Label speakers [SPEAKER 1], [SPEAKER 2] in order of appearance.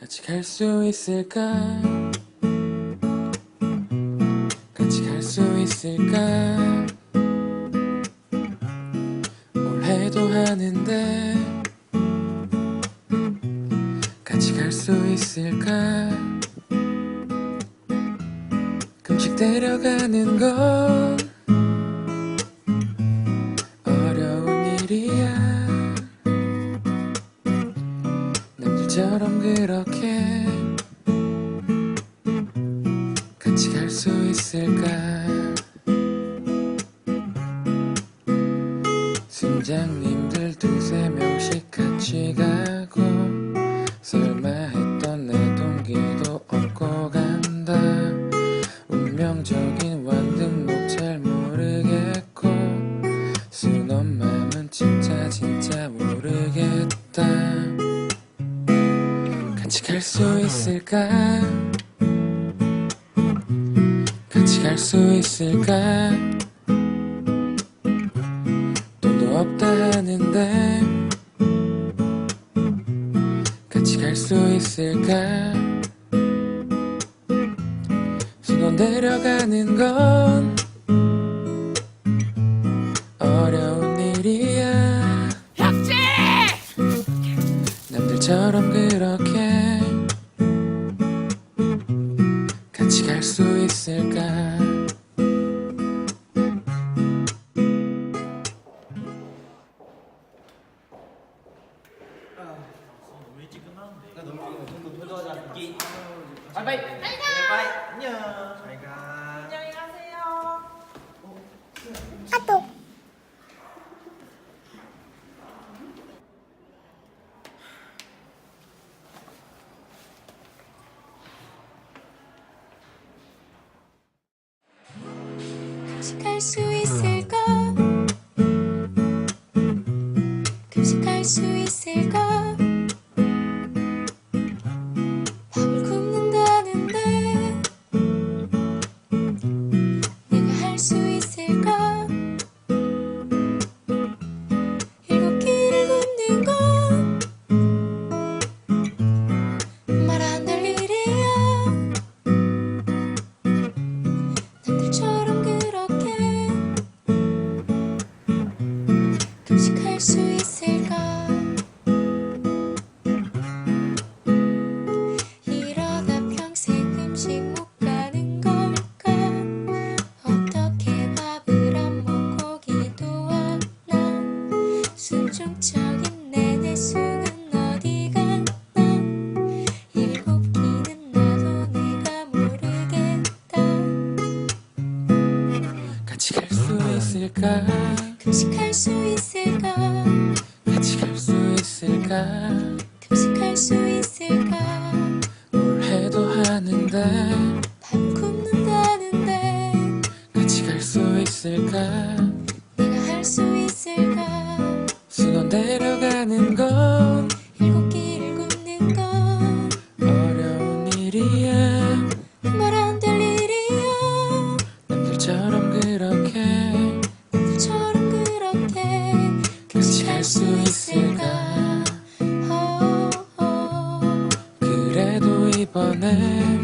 [SPEAKER 1] 같이 갈 수 있을까 같이 갈 수 있을까 올해도 하는데 같이 갈 수 있을까 금식 데려가는 건 남들처럼 그렇게 같이 갈 수 있을까? 순장님들 두세 명씩 같이 가고 수 있을까? 같이 갈 수 있을까? 돈도 없다 하는데 같이 갈 수 있을까? 신혼 데려가는 건 어려운 일이야! 남들처럼 그렇게 있을까?
[SPEAKER 2] 바이바이!
[SPEAKER 3] 수 있을까? 순종적인 내 내수는 어디 갔나? 일곱 끼는 나도 내가 모르겠다.
[SPEAKER 1] 같이 갈 수 있을까?
[SPEAKER 3] 금식할 수 있을까?
[SPEAKER 1] 같이 갈 수 있을까?
[SPEAKER 3] 금식할 수 있을까?
[SPEAKER 1] 올해도 하는데?
[SPEAKER 3] 밥 굶는다는데?
[SPEAKER 1] 같이 갈 수 있을까?
[SPEAKER 3] 내가 할 수 있을까?
[SPEAKER 1] 신혼 데려가는 건
[SPEAKER 3] 일곱 끼를 굶는 건
[SPEAKER 1] 어려운 일이야.
[SPEAKER 3] 말 안 될 일이야.
[SPEAKER 1] 남들처럼 그렇게
[SPEAKER 3] 너처럼 그렇게
[SPEAKER 1] 같이 갈 수 있을까?
[SPEAKER 3] 어, 어.
[SPEAKER 1] 그래도 이번엔